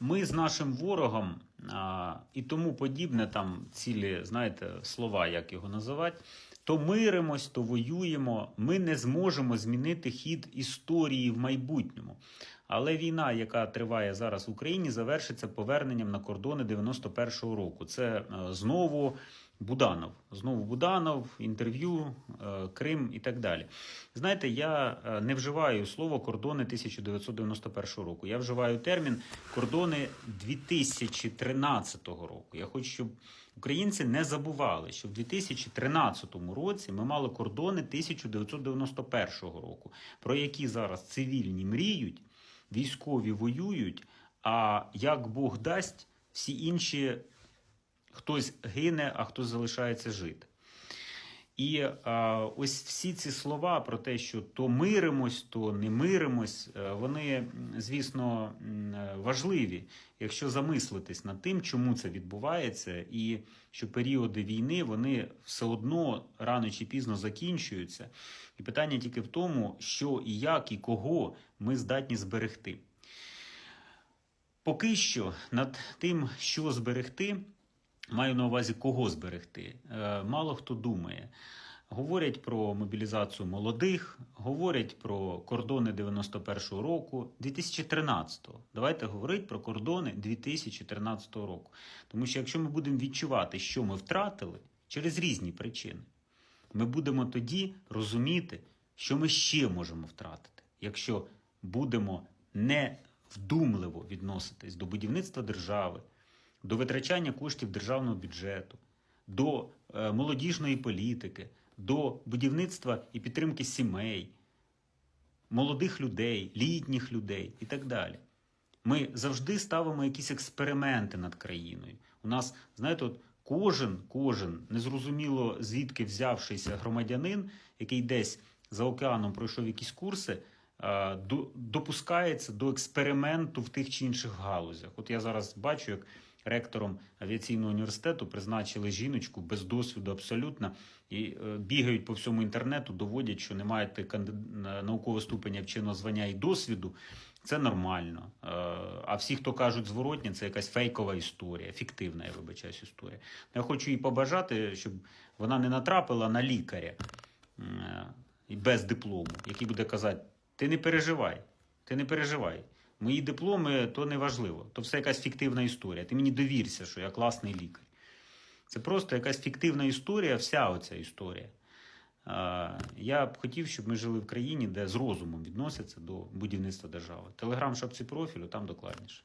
ми з нашим ворогом а, і тому подібне, там цілі, знаєте, слова, як його називати, то миримось, то воюємо. Ми не зможемо змінити хід історії в майбутньому. Але війна, яка триває зараз в Україні, завершиться поверненням на кордони 91-го року. Це е, знову Буданов. Знову Буданов, інтерв'ю, е, Крим і так далі. Знаєте, я е, не вживаю слово кордони 1991 року. Я вживаю термін кордони 2013 року. Я хочу, щоб українці не забували, що в 2013 році ми мали кордони 1991 року, про які зараз цивільні мріють, військові воюють. А як Бог дасть, всі інші хтось гине, а хтось залишається жити. І а, ось всі ці слова про те, що то миримось, то не миримось, е, вони, звісно, е, важливі, якщо замислитись над тим, чому це відбувається, і що періоди війни вони все одно рано чи пізно закінчуються. І питання тільки в тому, що і як, і кого ми здатні зберегти. Поки що над тим, що зберегти, маю на увазі кого зберегти. Е, Мало хто думає. Говорять про мобілізацію молодих, говорять про кордони 91-го року, 2013-го. Давайте говорити про кордони 2013 року. Тому що якщо ми будемо відчувати, що ми втратили через різні причини, ми будемо тоді розуміти, що ми ще можемо втратити, якщо будемо не вдумливо відноситись до будівництва держави, до витрачання коштів державного бюджету, до е, молодіжної політики, до будівництва і підтримки сімей, молодих людей, літніх людей і так далі. Ми завжди ставимо якісь експерименти над країною. У нас, знаєте, от кожен, кожен незрозуміло звідки взявшийся громадянин, який десь за океаном пройшов якісь курси, допускається до експерименту в тих чи інших галузях. От я зараз бачу, як ректором авіаційного університету призначили жіночку без досвіду абсолютно, і е, бігають по всьому інтернету, доводять, що не маєте канди- наукового ступеня вченого звання і досвіду. Це нормально. Е, А всі, хто кажуть зворотні, це якась фейкова історія, фіктивна, я вибачаюсь, історія. Я хочу їй побажати, щоб вона не натрапила на лікаря е, без диплому, який буде казати: ти не переживай, ти не переживай. Мої дипломи то не важливо, то все якась фіктивна історія. Ти мені довірся, що я класний лікар. Це просто якась фіктивна історія, вся оця історія. Я б хотів, щоб ми жили в країні, де з розумом відносяться до будівництва держави. Телеграм шапці профілю, там докладніше.